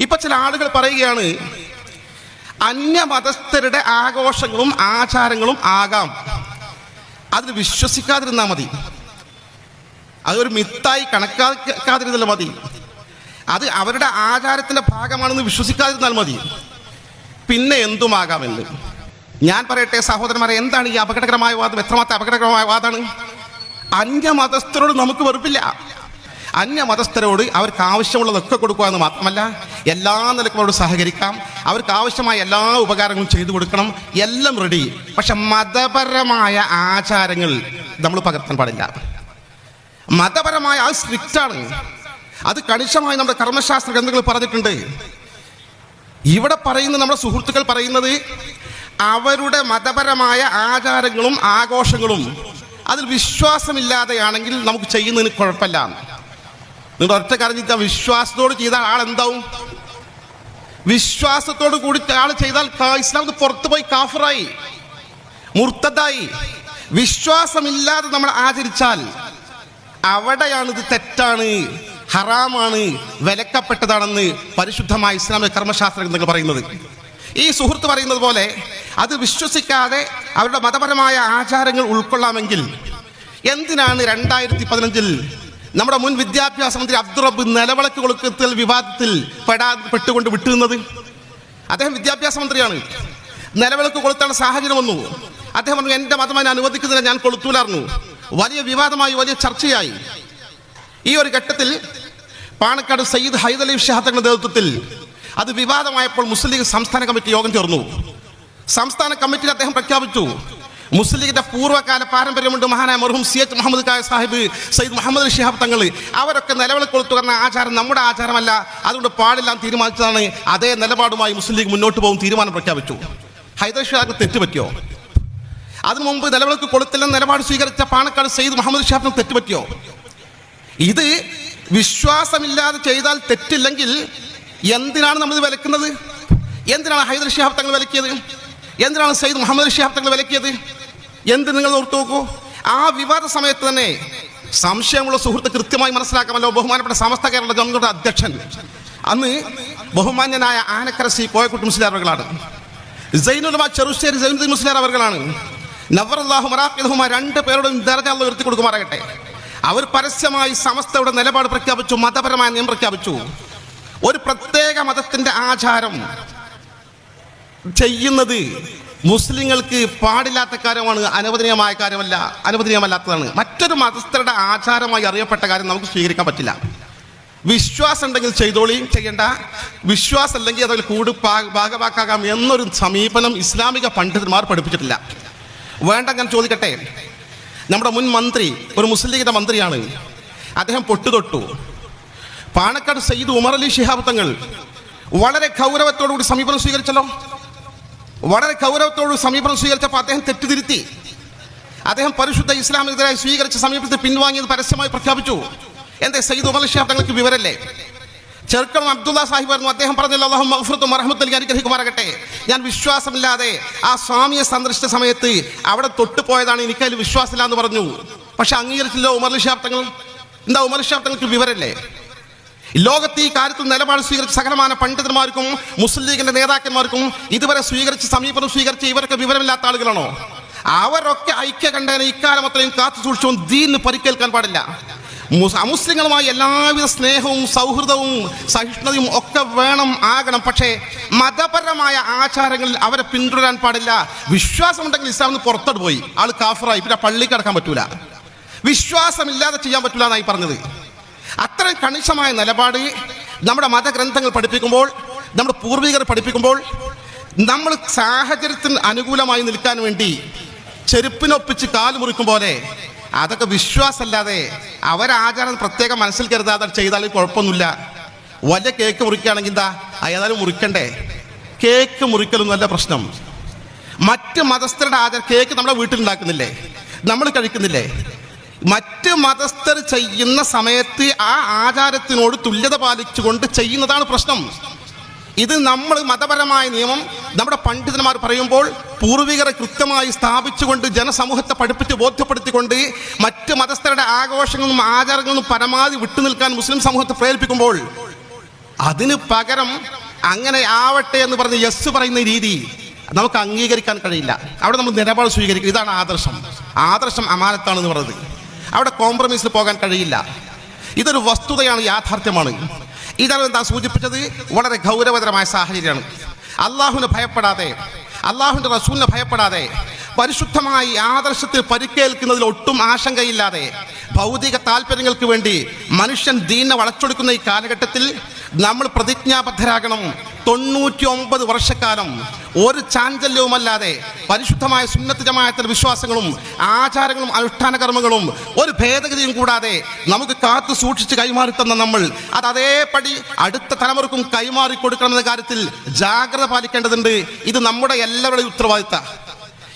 ഇപ്പൊ ചില ആളുകൾ പറയുകയാണ് അന്യമതസ്ഥരുടെ ആഘോഷങ്ങളും ആചാരങ്ങളും ആകാം. അതിൽ വിശ്വസിക്കാതിരുന്നാൽ മതി. അതൊരു മിത്തായി കണക്കാക്കാതിരുന്നാൽ മതി. അത് അവരുടെ ആചാരത്തിന്റെ ഭാഗമാണെന്ന് വിശ്വസിക്കാതിരുന്നാൽ മതി. പിന്നെ എന്തുമാകാമെന്ന്? ഞാൻ പറയട്ടെ സഹോദരന്മാരെ എന്താണ് ഈ അപകടകരമായ വാദം? എത്രമാത്രം അപകടകരമായ വാദമാണ് അന്യമതസ്ഥരോട് നമുക്ക് വെറുപ്പില്ല. അന്യമതസ്ഥരോട് അവർക്ക് ആവശ്യമുള്ളതൊക്കെ കൊടുക്കുക എന്ന് മാത്രമല്ല എല്ലാ നിലക്കും സഹകരിക്കാം. അവർക്ക് ആവശ്യമായ എല്ലാ ഉപകാരങ്ങളും ചെയ്തു കൊടുക്കണം. എല്ലാം റെഡി പക്ഷെ മതപരമായ ആചാരങ്ങൾ നമ്മൾ പകർത്താൻ പാടില്ല. മതപരമായ അത് സ്ട്രിക്റ്റാണ് അത് കണിശമായി നമ്മുടെ കർമ്മശാസ്ത്ര ഗ്രന്ഥങ്ങൾ പറഞ്ഞിട്ടുണ്ട്. ഇവിടെ പറയുന്ന നമ്മുടെ സുഹൃത്തുക്കൾ പറയുന്നത് അവരുടെ മതപരമായ ആചാരങ്ങളും ആഘോഷങ്ങളും അതിൽ വിശ്വാസമില്ലാതെയാണെങ്കിൽ നമുക്ക് ചെയ്യുന്നതിന് കുഴപ്പമില്ല. നിങ്ങൾ ഒറ്റ കരഞ്ഞിട്ട് വിശ്വാസത്തോട് ചെയ്താൽ ആൾ എന്താവും വിശ്വാസത്തോട് കൂടി ആൾ ചെയ്താൽ ഇസ്ലാം പുറത്തു പോയി കാഫറായി മുർത്തതായി വിശ്വാസമില്ലാതെ നമ്മൾ ആചരിച്ചാൽ അവിടെയാണ് ഇത് തെറ്റാണ് ഹറാമാണ് വിലക്കപ്പെട്ടതാണെന്ന് പരിശുദ്ധമായ ഇസ്ലാമിക കർമ്മശാസ്ത്ര ഗ്രന്ഥങ്ങൾ പറയുന്നത്. ഈ സുഹൃത്ത് പറയുന്നത് പോലെ അത് വിശ്വസിക്കാതെ അവരുടെ മതപരമായ ആചാരങ്ങൾ ഉൾക്കൊള്ളാമെങ്കിൽ എന്തിനാണ് രണ്ടായിരത്തി പതിനഞ്ചിൽ നമ്മുടെ മുൻ വിദ്യാഭ്യാസ മന്ത്രി അബ്ദുറബ് നിലവിളക്ക് കൊളുക്കത്തിൽ വിവാദത്തിൽ പെടാ പെട്ടുകൊണ്ട് വിട്ടുന്നത് അദ്ദേഹം വിദ്യാഭ്യാസ മന്ത്രിയാണ്. നിലവിളക്ക് കൊളുത്താണ് സാഹചര്യം വന്നു. അദ്ദേഹം പറഞ്ഞു എന്റെ മതം അനുവദിക്കുന്നില്ല ഞാൻ കൊളുത്തൂലായിരുന്നു. വലിയ വിവാദമായി വലിയ ചർച്ചയായി. ഈ ഒരു ഘട്ടത്തിൽ പാണക്കാട് സയ്യിദ് ഹൈദലി ഷഹാത്തങ്ങളുടെ നേതൃത്വത്തിൽ അത് വിവാദമായപ്പോൾ മുസ്ലിം ലീഗ് സംസ്ഥാന കമ്മിറ്റി യോഗം ചേർന്നു. സംസ്ഥാന കമ്മിറ്റിയിൽ അദ്ദേഹം പ്രഖ്യാപിച്ചു മുസ്ലിം ലീഗിന്റെ പൂർവകാല പാരമ്പര്യമുണ്ട് മഹാനായ മർഹും സി എച്ച് മുഹമ്മദ് കായ സാഹിബ് സയ്യിദ് മുഹമ്മദ് ഷിഹാബ് തങ്ങൾ അവരൊക്കെ നിലവിളി കൊളുത്തു എന്ന ആചാരം നമ്മുടെ ആചാരമല്ല. അതുകൊണ്ട് പാടില്ല തീരുമാനിച്ചതാണ്. അതേ നിലപാടുമായി മുസ്ലിം ലീഗ് മുന്നോട്ട് പോകും തീരുമാനം പ്രഖ്യാപിച്ചു. ഹൈദർ ഷിഹാബിന് തെറ്റുപറ്റിയോ? അതിനു മുമ്പ് നിലവിളക്ക് കൊളുത്തില്ലെന്ന് നിലപാട് സ്വീകരിച്ച പാണക്കാട് സയ്യിദ് മുഹമ്മദ് ഷിഹാബിന് തെറ്റുപറ്റിയോ? ഇത് വിശ്വാസമില്ലാതെ ചെയ്താൽ തെറ്റില്ലെങ്കിൽ എന്തിനാണ് നമ്മൾ ഇത് വിലക്കുന്നത്? എന്തിനാണ് ഹൈദർ ഷിഹാബ് തങ്ങൾ വിലക്കിയത്? എന്തിനാണ് സയ്യിദ് മുഹമ്മദ് ഷിഹാബ് തങ്ങൾ വിലക്കിയത്? എന്ത് നിങ്ങൾ ഓർത്തു നോക്കൂ? ആ വിവാദ സമയത്ത് തന്നെ സംശയമുള്ള സുഹൃത്ത് കൃത്യമായി മനസ്സിലാക്കാമല്ലോ. ബഹുമാനപ്പെട്ട സമസ്ത കേരള ഗവൺമെന്റ് അധ്യക്ഷൻ. അന്ന് ബഹുമാന്യനായ ആനക്കര സി കോയക്കുട്ടി മുസ്ലിയാർ അവர்களാണ് സൈനുലമ ചെറുശ്ശേരി സൈനുദ്ദീൻ മുസ്ലിയാർ അവர்களാണ് നവറല്ലാഹു മറാഖിദുമ രണ്ട് പേരോടും ദർജാള്ള ഉയർത്തി കൊടുക്കുമാറാകട്ടെ. അവർ പരസ്യമായി സമസ്തയുടെ നിലപാട് പ്രഖ്യാപിച്ചു മതപരമായ നിയമം പ്രഖ്യാപിച്ചു. ഒരു പ്രത്യേക മതത്തിന്റെ ആചാരം ചെയ്യുന്നത് മുസ്ലിങ്ങൾക്ക് പാടില്ലാത്ത കാര്യമാണ് അനുവദനീയമായ കാര്യമല്ല അനുവദനീയമല്ലാത്തതാണ് മറ്റൊരു മതസ്ഥരുടെ ആചാരമായി അറിയപ്പെട്ട കാര്യം നമുക്ക് സ്വീകരിക്കാൻ പറ്റില്ല. വിശ്വാസം ഉണ്ടെങ്കിൽ ചെയ്തോളിയും ചെയ്യണ്ട. വിശ്വാസം അല്ലെങ്കിൽ അതിൽ കൂട് ഭാഗമാക്കാകാം എന്നൊരു സമീപനം ഇസ്ലാമിക പണ്ഡിതന്മാർ പഠിപ്പിച്ചിട്ടില്ല. വേണ്ട ഞാൻ ചോദിക്കട്ടെ? നമ്മുടെ മുൻ മന്ത്രി ഒരു മുസ്ലിം മന്ത്രിയാണ്. അദ്ദേഹം പൊട്ടുതൊട്ടു. പാണക്കാട് സയ്യിദ് ഉമർ അലി ശിഹാബ് തങ്ങൾ വളരെ ഗൗരവത്തോടുകൂടി സമീപനം സ്വീകരിച്ചല്ലോ. വളരെ ഗൗരവത്തോട് സമീപനം സ്വീകരിച്ചപ്പോൾ അദ്ദേഹം തെറ്റുതിരുത്തി. അദ്ദേഹം പരിശുദ്ധ ഇസ്ലാമിനെതിരായി സ്വീകരിച്ച സമീപത്തെ പിൻവാങ്ങിയത് പരസ്യമായി പ്രഖ്യാപിച്ചു. എന്തേ സയ്യിദ് ഉമർ ഷാ തങ്ങൾക്ക് വിവരല്ലേ? ചെറുക്കണം അബ്ദുള്ള സാഹിബ് ആയിരുന്നു. അദ്ദേഹം പറഞ്ഞല്ലോ അള്ളാഹു മഹഫുറത്തും മറഹമത്തലി അനുഗ്രഹിക്കുമാറാകട്ടെ. ഞാൻ വിശ്വാസമില്ലാതെ ആ സ്വാമിയെ സന്ദർശിച്ച സമയത്ത് അവിടെ തൊട്ടു തൊട്ടുപോയതാണ് എനിക്കതിൽ വിശ്വാസമില്ല എന്ന് പറഞ്ഞു. പക്ഷെ അംഗീകരിച്ചില്ല ഉമർ അലി തങ്ങൾ. എന്താ ഉമർ ഷിഹാബ് തങ്ങൾക്ക് വിവരല്ലേ? ലോകത്ത് ഈ കാര്യത്തിൽ നിലപാട് സ്വീകരിച്ച സകലമാന പണ്ഡിതന്മാർക്കും മുസ്ലിം ലീഗിന്റെ നേതാക്കന്മാർക്കും ഇതുവരെ സ്വീകരിച്ച് സമീപനം സ്വീകരിച്ച ഇവരൊക്കെ വിവരമില്ലാത്ത ആളുകളാണോ? അവരൊക്കെ ഐക്യ കണ്ടതിന് ഇക്കാലം അത്രയും കാത്തു സൂക്ഷിച്ചും ദീന്ന് പരിക്കേൽക്കാൻ പാടില്ല. മുസ്- അമുസ്ലിങ്ങളുമായി എല്ലാവിധ സ്നേഹവും സൗഹൃദവും സഹിഷ്ണുതയും ഒക്കെ വേണം ആകണം. പക്ഷേ മതപരമായ ആചാരങ്ങളിൽ അവരെ പിന്തുടരാൻ പാടില്ല. വിശ്വാസമുണ്ടെങ്കിൽ ഇസ്ലാമിന് പുറത്തോട്ട് പോയി. ആൾ കാഫറായി. പിന്നെ പള്ളി കിടക്കാൻ പറ്റൂല. വിശ്വാസമില്ലാതെ ചെയ്യാൻ പറ്റൂല എന്നായി പറഞ്ഞത്. അത്രയും കണിശമായ നിലപാട് നമ്മുടെ മതഗ്രന്ഥങ്ങൾ പഠിപ്പിക്കുമ്പോൾ നമ്മുടെ പൂർവികർ പഠിപ്പിക്കുമ്പോൾ നമ്മൾ സാഹചര്യത്തിന് അനുകൂലമായി നിൽക്കാൻ വേണ്ടി ചെരുപ്പിനൊപ്പിച്ച് കാൽ മുറിക്കും പോലെ അതൊക്കെ വിശ്വാസമല്ലാതെ അവരാചാരം പ്രത്യേകം മനസ്സിൽ കരുതാതെ ചെയ്താൽ കുഴപ്പമൊന്നുമില്ല. വലിയ കേക്ക് മുറിക്കുകയാണെങ്കിൽ എന്താ? ഏതായാലും മുറിക്കണ്ടേ? കേക്ക് മുറിക്കലൊന്നുമല്ല പ്രശ്നം. മറ്റ് മതസ്ഥരുടെ ആചാരം കേക്ക് നമ്മുടെ വീട്ടിൽ ഉണ്ടാക്കുന്നില്ലേ? നമ്മൾ കഴിക്കുന്നില്ലേ? മറ്റ് മതസ്ഥർ ചെയ്യുന്ന സമയത്ത് ആ ആചാരത്തിനോട് തുല്യത പാലിച്ചുകൊണ്ട് ചെയ്യുന്നതാണ് പ്രശ്നം. ഇത് നമ്മൾ മതപരമായ നിയമം നമ്മുടെ പണ്ഡിതന്മാർ പറയുമ്പോൾ പൂർവികരെ കൃത്യമായി സ്ഥാപിച്ചുകൊണ്ട് ജനസമൂഹത്തെ പഠിപ്പിച്ച് ബോധ്യപ്പെടുത്തിക്കൊണ്ട് മറ്റ് മതസ്ഥരുടെ ആഘോഷങ്ങളും ആചാരങ്ങളും പരമാവധി വിട്ടുനിൽക്കാൻ മുസ്ലിം സമൂഹത്തെ പ്രേരിപ്പിക്കുമ്പോൾ അതിന് പകരം അങ്ങനെ ആവട്ടെ എന്ന് പറഞ്ഞ് യെസ് പറയുന്ന രീതി നമുക്ക് അംഗീകരിക്കാൻ കഴിയില്ല. അവിടെ നമ്മൾ നിലപാട് സ്വീകരിക്കും. ഇതാണ് ആദർശം. ആദർശം അമാനത്താണെന്ന് പറയുന്നത്. അവിടെ കോംപ്രമൈസിൽ പോകാൻ കഴിയില്ല. ഇതൊരു വസ്തുതയാണ് യാഥാർത്ഥ്യമാണ്. ഇതാണ് എന്താ സൂചിപ്പിച്ചത്? വളരെ ഗൗരവതരമായ സാഹചര്യമാണ്. അള്ളാഹുവിനെ ഭയപ്പെടാതെ അള്ളാഹുവിന്റെ റസൂലിനെ ഭയപ്പെടാതെ പരിശുദ്ധമായി ആദർശത്തിൽ പരിക്കേൽക്കുന്നതിൽ ഒട്ടും ആശങ്കയില്ലാതെ ഭൗതിക താല്പര്യങ്ങൾക്ക് വേണ്ടി മനുഷ്യൻ ദീനെ വളച്ചൊടുക്കുന്ന ഈ കാലഘട്ടത്തിൽ നമ്മൾ പ്രതിജ്ഞാബദ്ധരാകണം. തൊണ്ണൂറ്റി ഒമ്പത് വർഷക്കാലം ഒരു ചാഞ്ചല്യവുമല്ലാതെ പരിശുദ്ധമായ സുന്നത്ത് ജമായത്തിന്റെ വിശ്വാസങ്ങളും ആചാരങ്ങളും അനുഷ്ഠാന കർമ്മങ്ങളും ഒരു ഭേദഗതിയും കൂടാതെ നമുക്ക് കാത്തു സൂക്ഷിച്ച് കൈമാറി തന്ന നമ്മൾ അത് അതേപടി അടുത്ത തലമുറക്കും കൈമാറി കൊടുക്കണമെന്ന കാര്യത്തിൽ ജാഗ്രത പാലിക്കേണ്ടതുണ്ട്. ഇത് നമ്മുടെ എല്ലാവരുടെയും ഉത്തരവാദിത്ത.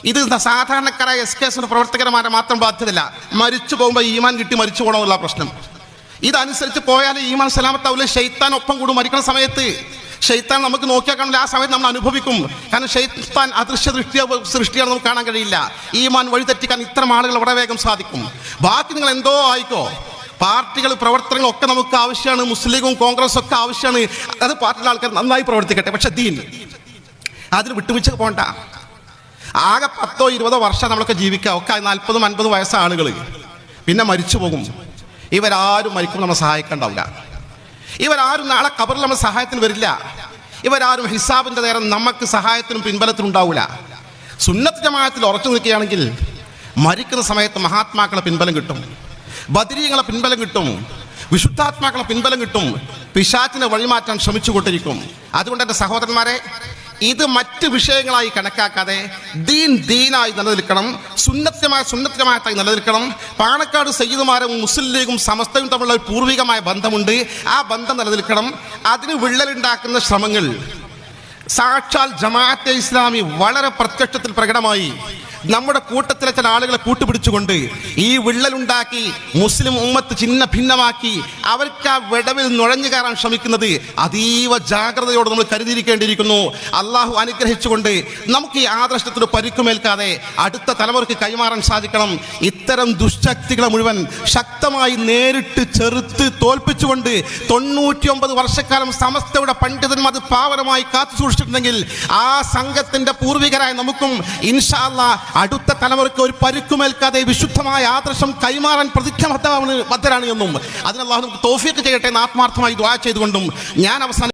ഇത് സാധാരണക്കാരായ എസ് കെ എസിന് പ്രവർത്തകന്മാരെ മാത്രം ബാധ്യതയില്ല. മരിച്ചു പോകുമ്പോൾ ഈമാൻ കിട്ടി മരിച്ചു പോകണമെന്നുള്ള പ്രശ്നം. ഇതനുസരിച്ച് പോയാൽ ഈമാൻ സലാമത്താവില്ല ഷെയ്ത്താൻ ഒപ്പം കൂടും. മരിക്കുന്ന സമയത്ത് ഷെയ്ത്താൻ നമുക്ക് നോക്കിയാൽ കാണില്ല ആ സമയത്ത് നമ്മൾ അനുഭവിക്കും. കാരണം ഷെയ്ത്താൻ അദൃശ്യ ദൃഷ്ടിയ സൃഷ്ടിയാണ് നമുക്ക് കാണാൻ കഴിയില്ല. ഈ ഈമാൻ വഴിതെറ്റിക്കാൻ ഇത്തരം ആളുകൾ വളരെ വേഗം സാധിക്കും. ബാക്കി നിങ്ങൾ എന്തോ ആയിക്കോ. പാർട്ടികൾ പ്രവർത്തനങ്ങൾ ഒക്കെ നമുക്ക് ആവശ്യമാണ്. മുസ്ലിം കോൺഗ്രസ് ഒക്കെ ആവശ്യമാണ്. അത് പാർട്ടിയിലെ ആൾക്കാർ നന്നായി പ്രവർത്തിക്കട്ടെ. പക്ഷെ ദീൻ അതിന് വിട്ടുവീഴ്ച പോകണ്ട ആകെ പത്തോ ഇരുപതോ വർഷം നമ്മളൊക്കെ ജീവിക്കുക. ഒക്കെ നാൽപ്പതും അൻപതും വയസ്സ ആളുകൾ പിന്നെ മരിച്ചു പോകും. ഇവരാരും മരിക്കും നമ്മളെ സഹായിക്കണ്ടാവില്ല ഇവരാരും നാളെ കബറിൽ നമ്മൾ സഹായത്തിന് വരില്ല. ഇവരാരും ഹിസാബിന്റെ നേരം നമുക്ക് സഹായത്തിനും പിൻബലത്തിനും ഉണ്ടാവില്ല സുന്നത്ത് ജമാഅത്തിൽ ഉറച്ചു നിൽക്കുകയാണെങ്കിൽ മരിക്കുന്ന സമയത്ത് മഹാത്മാക്കളെ പിൻബലം കിട്ടും. ബദരീങ്ങളെ പിൻബലം കിട്ടും. വിശുദ്ധാത്മാക്കളെ പിൻബലം കിട്ടും. പിശാച്ചിനെ വഴിമാറ്റാൻ ശ്രമിച്ചുകൊണ്ടിരിക്കും. അതുകൊണ്ട് എന്റെ സഹോദരന്മാരെ ഇത് മറ്റ് വിഷയങ്ങളായി കണക്കാക്കാതെ ദീൻ ദീനായി നിലനിൽക്കണം. സുന്നത്യമായ സുന്നത്യമായത്തായി നിലനിൽക്കണം. പാണക്കാട് സയ്യിദുമാരും മുസ്ലിം ലീഗും സമസ്തയും തമ്മിലുള്ള ഒരു പൂർവികമായ ബന്ധമുണ്ട്. ആ ബന്ധം നിലനിൽക്കണം. അതിന് വിള്ളലുണ്ടാക്കുന്ന ശ്രമങ്ങൾ. സാക്ഷാൽ ജമാഅത്തെ ഇസ്ലാമി വളരെ പ്രത്യക്ഷത്തിൽ പ്രകടമായി. നമ്മുടെ കൂട്ടത്തിലെ ചില ആളുകളെ കൂട്ടുപിടിച്ചുകൊണ്ട് ഈ വിള്ളലുണ്ടാക്കി മുസ്ലിം ഉമ്മത്ത് ചിഹ്ന ഭിന്നമാക്കി അവർക്ക് ആ വിടവിൽ നുഴഞ്ഞു കയറാൻ ശ്രമിക്കുന്നത് അതീവ ജാഗ്രതയോടെ നമ്മൾ കരുതിയിരിക്കേണ്ടിയിരിക്കുന്നു. അള്ളാഹു അനുഗ്രഹിച്ചുകൊണ്ട് നമുക്ക് ഈ ആദർശത്തിന് പരിക്കുമേൽക്കാതെ അടുത്ത തലമുറയ്ക്ക് കൈമാറാൻ സാധിക്കണം. ഇത്തരം ദുശക്തികളെ മുഴുവൻ ശക്തമായി നേരിട്ട് ചെറുത്ത് തോൽപ്പിച്ചുകൊണ്ട് തൊണ്ണൂറ്റിയൊമ്പത് വർഷക്കാലം സമസ്തയുടെ പണ്ഡിതന്മാർ അത് പാവനമായി കാത്തു സൂക്ഷിച്ചിട്ടുണ്ടെങ്കിൽ ആ സംഘത്തിന്റെ പൂർവികരായ നമുക്കും ഇൻഷാല്ല അടുത്ത തലമുറയ്ക്ക് ഒരു പരുക്കുമേൽക്കാതെ വിശുദ്ധമായ ആദർശം കൈമാറാൻ പ്രതിജ്ഞബദ്ധമാണ് ബദ്ധരാണ് എന്നും അതിനുള്ള നമുക്ക് തോഫിയൊക്കെ ചെയ്യട്ടെ എന്ന് ആത്മാർത്ഥമായി ദ്വാ ചെയ്തുകൊണ്ടും ഞാൻ അവസാനം